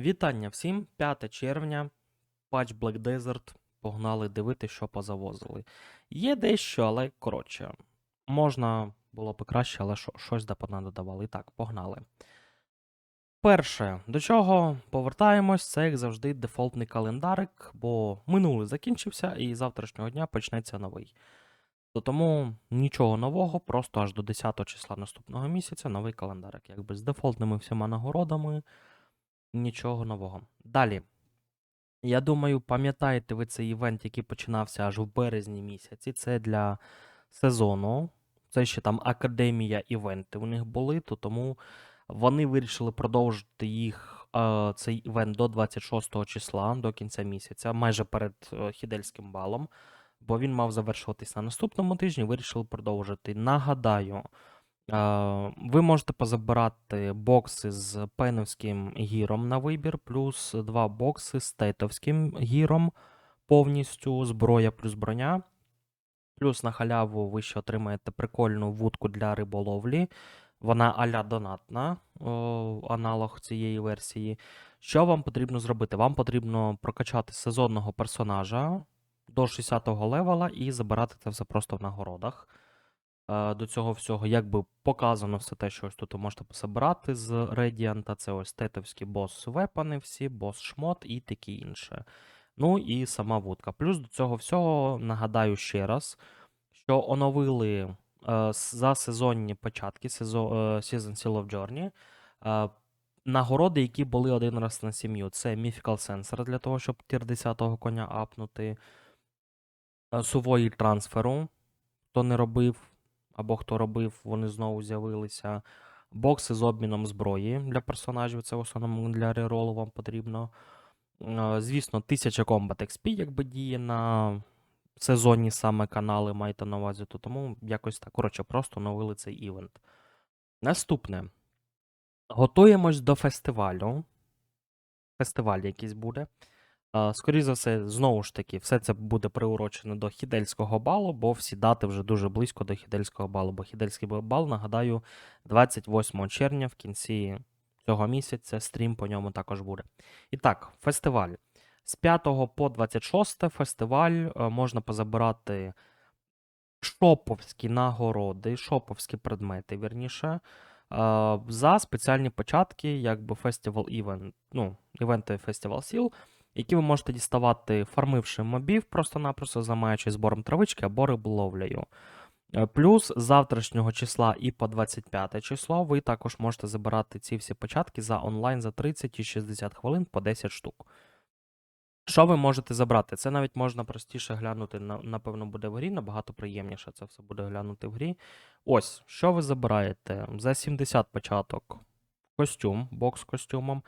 Вітання всім! 5 червня, патч Black Desert. Погнали дивитися, що позавозили. Є дещо, але коротше. Можна було б краще, але що, щось да понадодавали. І так, погнали. Перше, до чого повертаємось, це як завжди дефолтний календарик, бо минулий закінчився і завтрашнього дня почнеться новий. То тому нічого нового, просто аж до 10 числа наступного місяця новий календарик. Якби з дефолтними всіма нагородами. Нічого нового. Далі. Я думаю, пам'ятаєте ви цей івент, який починався аж в березні місяці. Це для сезону. Це ще там академія івенти у них були, то тому вони вирішили продовжити їх е, цей івент до 26 числа, до кінця місяця, майже перед е, хідельським балом. Бо він мав завершуватись на наступному тижні, вирішили продовжити. Нагадаю, Ви можете позабирати бокси з пеновським гіром на вибір, плюс два бокси з тетовським гіром повністю, зброя плюс броня. Плюс на халяву ви ще отримаєте прикольну вудку для риболовлі. Вона аля донатна, аналог цієї версії. Що вам потрібно зробити? Вам потрібно прокачати сезонного персонажа до 60-го левела і забирати це все просто в нагородах. Е, До цього всього, якби показано все те, що ось тут ви можете пособирати з Radiant. Це ось тетовські бос вепани всі, бос шмот і таке інше. Ну і сама вудка. Плюс до цього всього нагадаю ще раз, що оновили е, за сезонні початки сезо, е, Season Seal of Journey. е, Нагороди, які були один раз на сім'ю. Це Mythical Sensor для того, щоб тір 10-го коня апнути. е, Сувої трансферу, хто не робив, або хто робив, вони знову з'явилися. Бокси з обміном зброї для персонажів, це в основному для реролу вам потрібно. Е, Звісно, 1000 Combat XP, якби діє на сезонні саме канали, маєте на увазі, то тому якось так. Коротше, просто оновили цей івент. Наступне. Готуємось до фестивалю. Фестиваль якийсь буде. Скоріше за все, знову ж таки, все це буде приурочено до Хідельського балу, бо всі дати вже дуже близько до Хідельського балу. Бо Хідельський бал, нагадаю, 28 червня в кінці цього місяця стрім по ньому також буде. І так, фестиваль. З 5 по 26 фестиваль е, можна позабирати шоповські нагороди, шоповські предмети, вірніше, е, за спеціальні початки, якби фестивал івент, ну, івенти фестивал сіл, які ви можете діставати, фармивши мобів, просто-напросто займаючись збором травички або риболовлею. Е, Плюс з завтрашнього числа і по 25 число ви також можете забирати ці всі початки за онлайн за 30 і 60 хвилин по 10 штук. Що ви можете забрати? Це навіть можна простіше глянути, напевно, буде в грі, набагато приємніше це все буде глянути в грі. Ось, що ви забираєте? За 70 початок костюм, бокс з костюмом.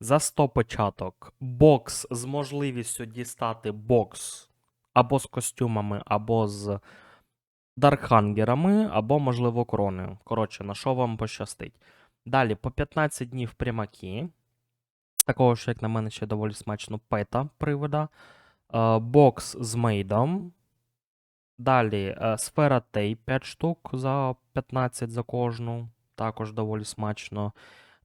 За 100 початок бокс з можливістю дістати бокс або з костюмами, або з даркхангерами, або, можливо, короною. Коротше, на що вам пощастить. Далі, по 15 днів прямаки. Такого ж, як на мене, ще доволі смачно пета привода. Е, бокс з мейдом. Далі е, сфера тейп 5 штук за 15 за кожну. Також доволі смачно.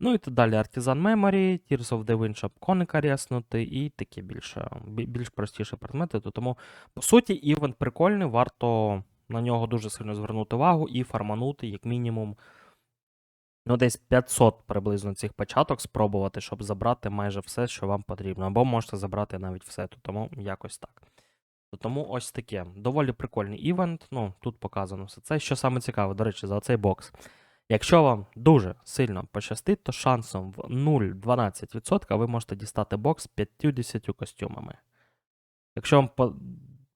Ну і так далі Artisan Memory, Tears of the Wind, щоб коника ряснути, і такі більше, бі- більш простіші предмети. То тому, по суті, івент прикольний, варто на нього дуже сильно звернути увагу і фарманути, як мінімум, ну, десь 500 приблизно цих початок спробувати, щоб забрати майже все, що вам потрібно. Або можете забрати навіть все, то тому якось так. То тому ось таке. Доволі прикольний івент. Ну, тут показано все це. Що саме цікаве, до речі, за цей бокс. Якщо вам дуже сильно пощастить, то шансом в 0,12% ви можете дістати бокс з 50 костюмами. Якщо вам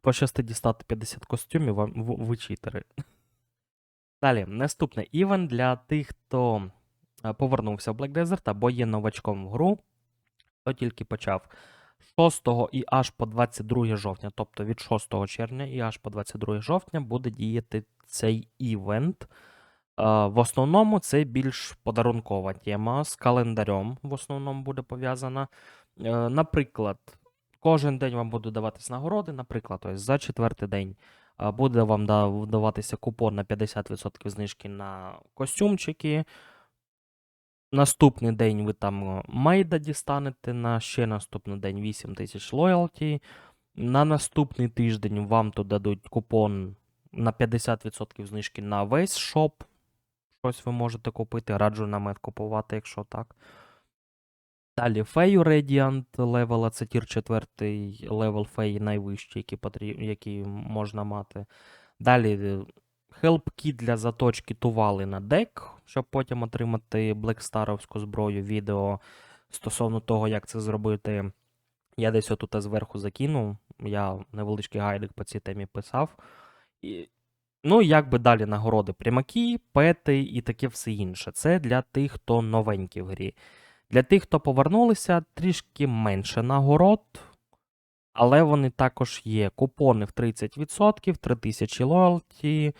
пощастить дістати 50 костюмів, вам ви читери. Далі, наступний івент для тих, хто е, повернувся в Black Desert або є новачком в гру, хто тільки почав. 6 і аж по 22 жовтня, тобто від 6 червня і аж по 22 жовтня буде діяти цей івент. Е, В основному це більш подарункова тема з календарем, в основному буде пов'язана. Е, Наприклад, кожен день вам будуть даватись нагороди. Наприклад, ось за четвертий день е, буде вам да- даватися купон на 50% знижки на костюмчики. Наступний день ви там мейда дістанете, на ще наступний день 8 тисяч лоялті. На наступний тиждень вам тут дадуть купон на 50% знижки на весь шоп. Щось ви можете купити. Раджу намет купувати, якщо так. Далі Фею Radiant левела, це тір 4 левел Феї найвищий, який, потріб... який можна мати. Далі е, Help для заточки тували на дек, щоб потім отримати блекстаровську зброю. Відео стосовно того, як це зробити. Я десь отут зверху закинув. Я невеличкий гайдик по цій темі писав. Ну, як би далі нагороди прямаки, пети і таке все інше. Це для тих, хто новенький в грі. Для тих, хто повернулися, трішки менше нагород, але вони також є. Купони в 30%, 3000 лоялті,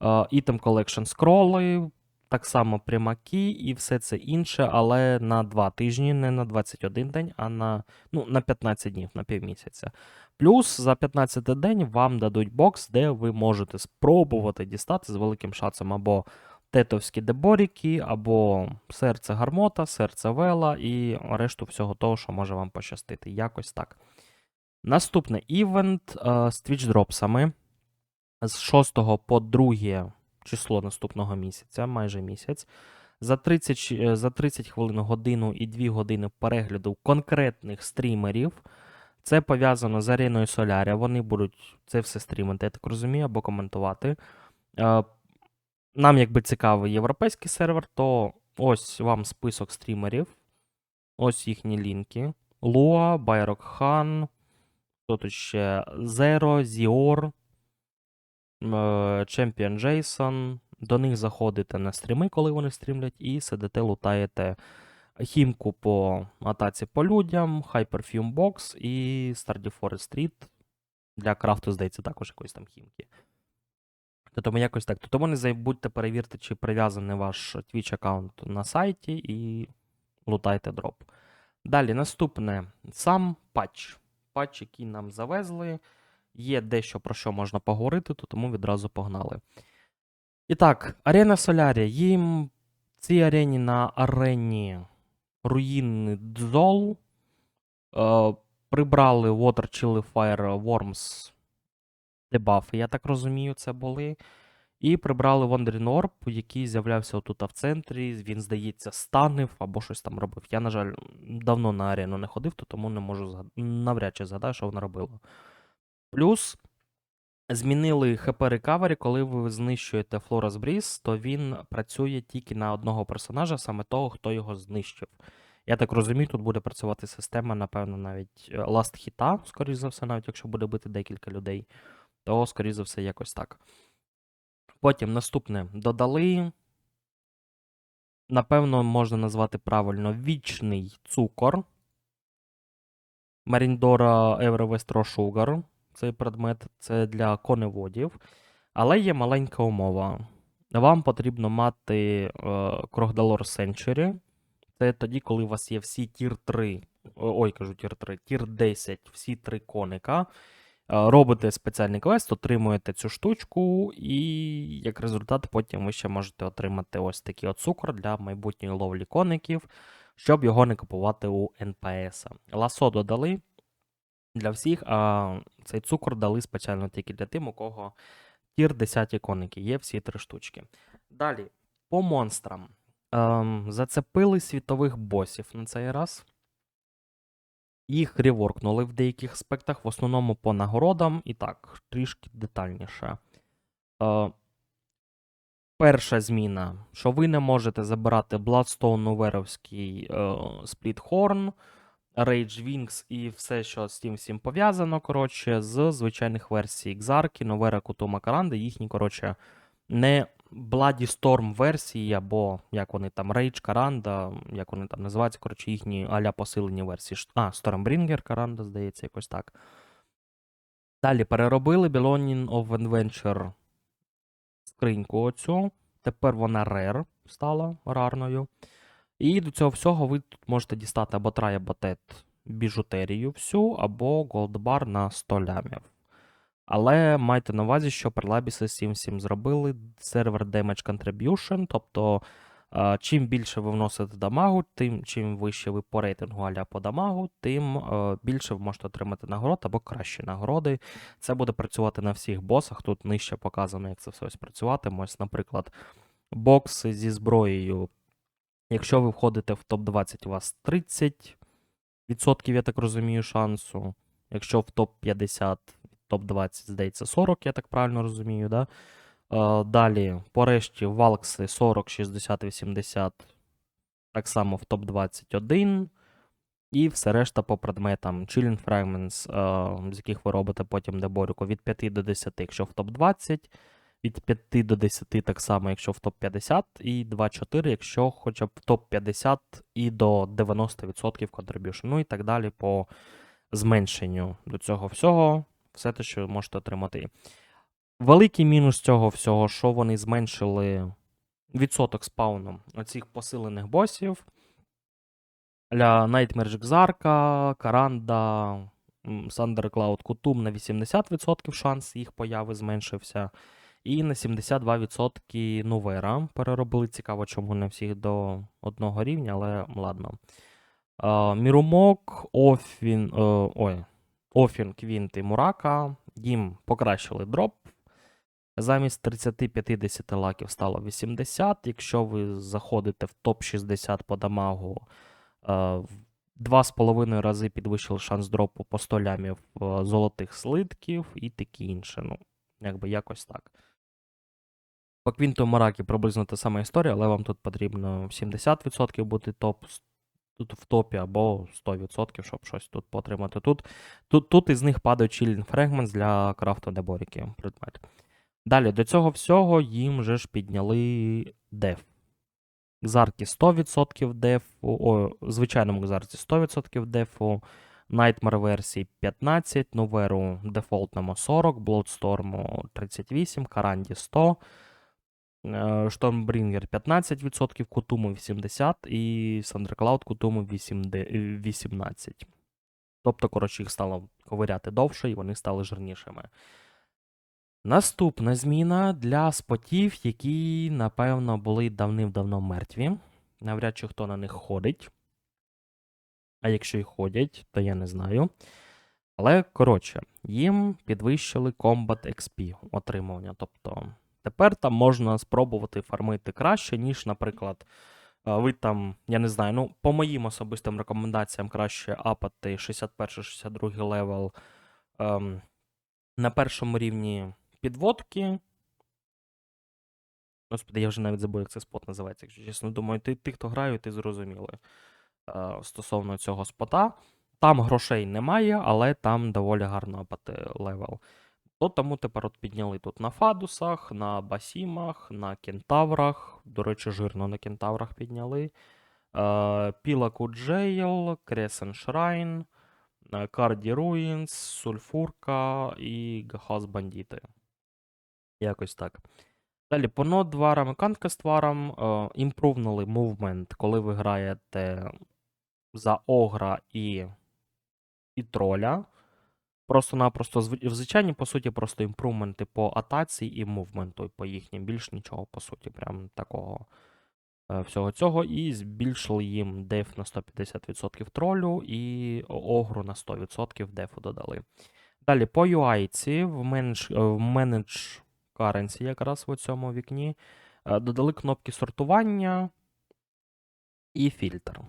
Item Collection скроли, так само прямаки і все це інше, але на 2 тижні, не на 21 день, а на, ну, на 15 днів, на півмісяця. Плюс за 15 день вам дадуть бокс, де ви можете спробувати дістати з великим шансом або тетовські деборіки, або серце гармота, серце вела і решту всього того, що може вам пощастити. Якось так. Наступний івент е, з твічдропсами з 6 по 2 число наступного місяця, майже місяць. За 30, е, за 30 хвилин, годину і 2 години перегляду конкретних стрімерів. Це пов'язано з ареною Соляря. Вони будуть це все стрімити, я так розумію, або коментувати. Е, Нам, якби цікавий європейський сервер, то ось вам список стрімерів. Ось їхні лінки. Луа, Байрок Хан, хто тут ще? Zior, е, Champion Jason. До них заходите на стріми, коли вони стрімлять, і сидите, лутаєте хімку по атаці по людям, Hyperfume Box і Stardew Forest Street. Для крафту, здається, також якоїсь там хімки. То Тому якось так. То Тому не забудьте перевірити, чи прив'язаний ваш Twitch аккаунт на сайті і лутайте дроп. Далі, наступне сам патч. Патч, який нам завезли. Є дещо про що можна поговорити, то тому відразу погнали. І так, арена Солярія. Їм в цій арені на арені руїни Дзол. Е, прибрали Water Chili Fire Worms дебафи, я так розумію, це були. І прибрали Wandering Orb, який з'являвся отут в центрі. Він, здається, станив або щось там робив. Я, на жаль, давно на арену не ходив, то тому не можу згад... навряд чи згадаю, що вона робила. Плюс змінили HP Recovery, коли ви знищуєте Florus Breeze, то він працює тільки на одного персонажа, саме того, хто його знищив. Я так розумію, тут буде працювати система, напевно, навіть е, Last хіта, скоріш за все, навіть якщо буде бити декілька людей, то, скоріш за все, якось так. Потім наступне додали. Напевно, можна назвати правильно вічний цукор. Маріндора Raw Sugar. Цей предмет це для коневодів. Але є маленька умова. Вам потрібно мати е, Крогдалор Century. Це тоді, коли у вас є всі тір 3. Ой, кажу тір 3, тір 10, всі три коника. Е, Робите спеціальний квест, отримуєте цю штучку, і як результат, потім ви ще можете отримати ось такий от цукор для майбутньої ловлі коників, щоб його не купувати у НПС. Ласо додали для всіх, а цей цукор дали спеціально тільки для тим, у кого тір 10 коники. Є всі три штучки. Далі, по монстрам. Ем, зацепили світових босів на цей раз. Їх реворкнули в деяких аспектах, в основному по нагородам, і так, трішки детальніше. Е, перша зміна, що ви не можете забирати Bloodstone Уверовський е, Splithorn, Rage Wings і все, що з тим всім пов'язано, коротше, з звичайних версій Xarki, Новера Кутума Каранди, їхні, коротше, не Storm версії, або як вони там, Rage Каранда, як вони там називаються, коротше, їхні аля посилені версії. А, Stormbringer Каранда, здається, якось так. Далі переробили Belonging of Adventure скриньку оцю. Тепер вона rare стала рарною. І до цього всього ви тут можете дістати або або біжутерію всю, або голдбар на 100 лямів. Але майте на увазі, що цим всім зробили сервер Damage Contribution, тобто Чим більше ви вносите дамагу, тим чим вище ви по рейтингу аля по дамагу, тим е, більше ви можете отримати нагород або кращі нагороди. Це буде працювати на всіх босах. Тут нижче показано, як це все ось працюватиме. Ось, наприклад, бокси зі зброєю. Якщо ви входите в топ-20, у вас 30%, я так розумію, шансу. Якщо в топ-50, топ-20, здається, 40, я так правильно розумію, да? Далі, по решті, валкси 40, 60, 80, так само в топ-21. І все решта по предметам. Chilling Fragments, з яких ви робите потім деборюку, від 5 до 10, якщо в топ-20, від 5 до 10 так само, якщо в топ-50, і 2-4, якщо хоча б в топ-50 і до 90% contribution. Ну і так далі по зменшенню до цього всього. Все те, що можете отримати. Великий мінус цього всього, що вони зменшили відсоток спауну оцих посилених босів. Ля Nightmare Xarka, Каранда, Thundercloud Kutum на 80% шанс їх появи зменшився. І на 72% Нувера переробили. Цікаво, чому не всіх до одного рівня, але ладно. Мірумок, Офін, е, ой, Офін, Квінт і Мурака. Їм покращили дроп. Замість 30-50 лаків стало 80. Якщо ви заходите в топ-60 по дамагу, е, в 2,5 рази підвищили шанс дропу по 100 лямів е, золотих слитків і таке інше. Ну, якби якось так. По Квінту Маракі приблизно та сама історія, але вам тут потрібно 70% бути топ, тут в топі або 100%, щоб щось тут потримати. Тут, тут, тут із них падають Chilling Fragments для крафту деборіки предмет. Далі, до цього всього їм вже ж підняли деф. Гзарки 100% дефу, о, звичайному Гзарці 100% дефу, Nightmare версії 15, Новеру дефолтному 40, Bloodstorm 38, Каранді 100, Stormbringer 15%, Кутуму 80 і Thundercloud Кутуму 18%. Тобто, коротше, їх стало ковиряти довше і вони стали жирнішими. Наступна зміна для спотів, які, напевно, були давним-давно мертві. Навряд чи хто на них ходить. А якщо й ходять, то я не знаю. Але, коротше, їм підвищили Combat XP отримування. Тобто, тепер там можна спробувати фармити краще, ніж, наприклад, е, ви там, я не знаю, ну, по моїм особистим рекомендаціям краще апати 61-62 левел ем, на першому рівні підводки. Господи, я вже навіть забув, як цей спот називається, якщо чесно. Думаю, ти, ти хто грає, ти зрозуміли е, стосовно цього спота. Там грошей немає, але там доволі гарно апати левел. То тому тепер от підняли тут на Фадусах, на Басімах, на Кентаврах. До речі, жирно на Кентаврах підняли. Е, Пілаку Джейл, Кресен Шрайн, Карді Руїнс, Сульфурка і Гахаз Бандіти. Якось так. Далі, по нодварам і канкастварам е, імпрувнули мувмент, коли ви граєте за огра і, і троля. Просто-напросто в звичайні, по суті, просто імпрувменти по атаці і мувменту, по їхнім, більш нічого, по суті, прям такого е, всього цього. І збільшили їм деф на 150% тролю і огру на 100% дефу додали. Далі, по UI в менедж, е, в менедж currency якраз в цьому вікні. е, Додали кнопки сортування і фільтр.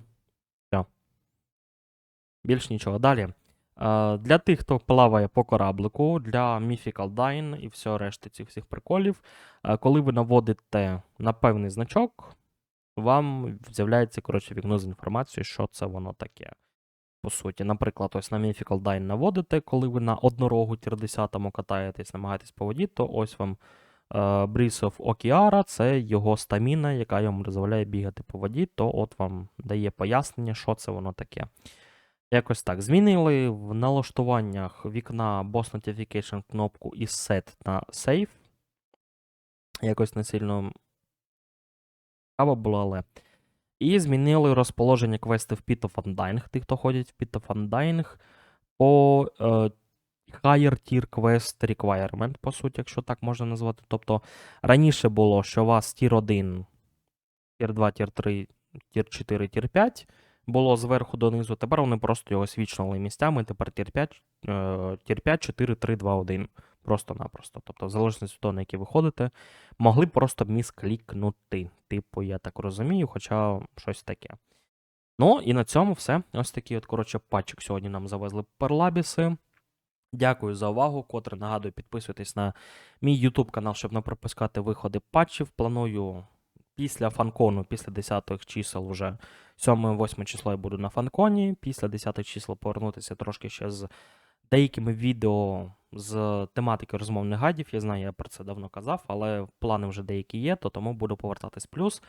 Все. Більш нічого. Далі. Е, Для тих, хто плаває по кораблику, для Mythical Dine і все решти цих всіх приколів, е, коли ви наводите на певний значок, вам з'являється коротше, вікно з інформацією, що це воно таке. По суті, наприклад, ось на Mythical Dine наводите, коли ви на однорогу тір 10 катаєтесь, намагаєтесь по воді, то ось вам Breeze of Okiara, це його стаміна, яка йому дозволяє бігати по воді, то от вам дає пояснення, що це воно таке. Якось так. Змінили в налаштуваннях вікна Boss Notification кнопку із Set на Save. Якось не сильно цікаво було, але. І змінили розположення квестів Pit of Undying, тих, хто ходять в Pit of Undying, по е, Higher Tier Quest Requirement, по суті, якщо так можна назвати. Тобто раніше було, що у вас Tier 1 тір 2, тір 3, тір 4, тір 5 було зверху донизу. Тепер вони просто його свічнули місцями. Тепер тір 5, е, тір 5, 4, 3, 2, 1. Просто-напросто. Тобто, в залежності від того, на який ви ходите, могли просто місклікнути. Типу, я так розумію, хоча щось таке. Ну, і на цьому все. Ось такий от, коротше, патчик сьогодні нам завезли перлабіси. Дякую за увагу. Котре нагадую, підписуйтесь на мій YouTube канал, щоб не пропускати виходи патчів. Планую після фанкону, після 10-х чисел, вже 7-8 число я буду на фанконі. Після 10-х числа повернутися трошки ще з деякими відео з тематики розмовних гадів. Я знаю, я про це давно казав, але плани вже деякі є, то тому буду повертатись плюс.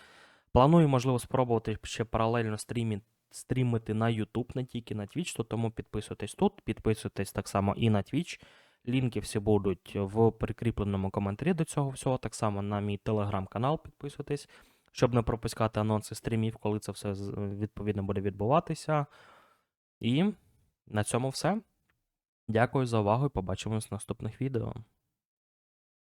Планую, можливо, спробувати ще паралельно стрімі, стрімити на YouTube, не тільки на Twitch, то тому підписуйтесь тут, підписуйтесь так само і на Twitch. Лінки всі будуть в прикріпленому коментарі до цього всього. Так само на мій телеграм-канал підписуйтесь, щоб не пропускати анонси стрімів, коли це все відповідно буде відбуватися. І на цьому все. Дякую за увагу і побачимось в наступних відео.